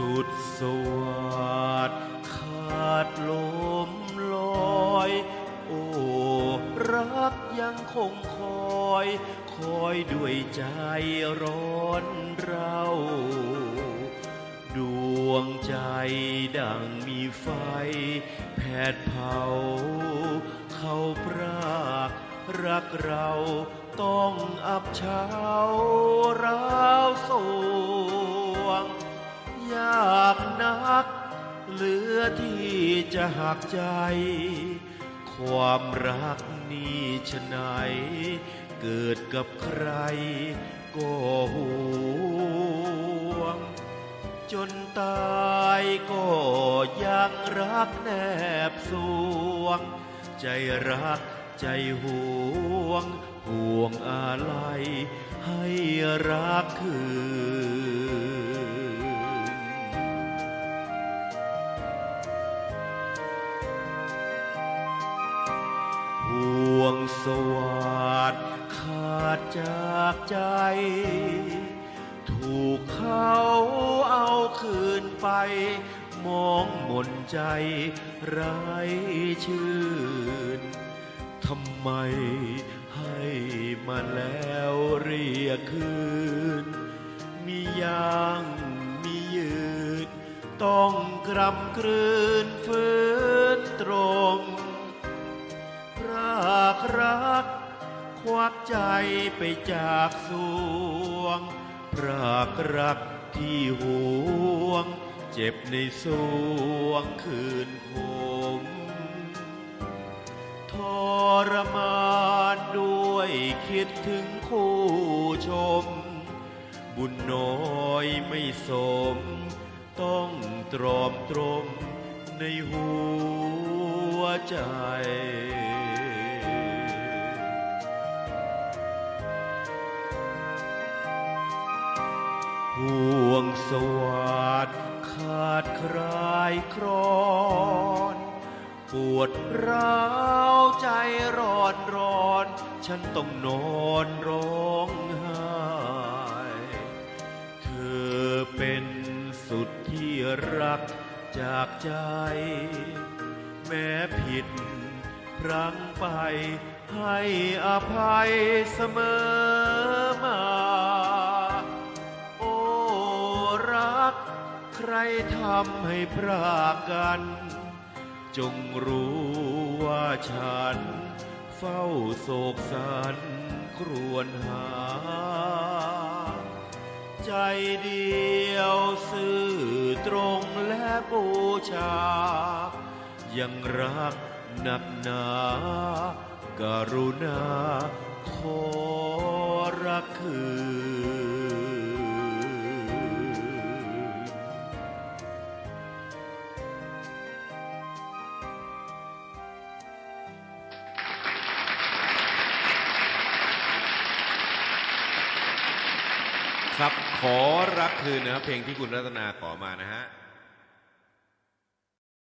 สุดสวัสดขาดลมลอย โอ้รักยังคงคอย คอยด้วยใจร้อนเรา ดวงใจดังมีไฟ แผดเผา เขาพรากรักเราต้องอับเฉาร้าากนัก เหลือที่จะหักใจ ความรักนี่ชะไหน เกิดกับใครก็ห่วง จนตายก็ยังรักแนบสวง ใจรักใจห่วง ห่วงอะไรให้รักคืน สวัสดขาดจากใจ ถูกเขาเอาคืนไป มองหมนใจไร้ชื่นทำไมให้มาแล้วเรียกคืน มียางมียืด ต้องกรำกลืนฝืน ควักใจไปจากสวงรากรักที่ห่วง เจ็บในสวงคืนคมทรมานด้วยคิดถึงคู่ชม บุญน้อยไม่สม ต้องตรอมตรมในหัวใจ ห่วงสวัสดขาดคลายครอน ปวดร้าวใจร้อนร้อน ฉันต้องนอนร้องไห้เธอเป็นสุดที่รักจากใจ แม้ผิดพลังไปให้อภัยเสมอ ทำให้พรากกัน จงรู้ว่าฉัน เฝ้าโศกสันครวญหา ใจเดียวซื่อตรงและบูชา ยังรักนักหนา การุณาขอรักคืน ครับ ขอรักคืนนะครับเพลงที่คุณรัตนาขอมานะฮะ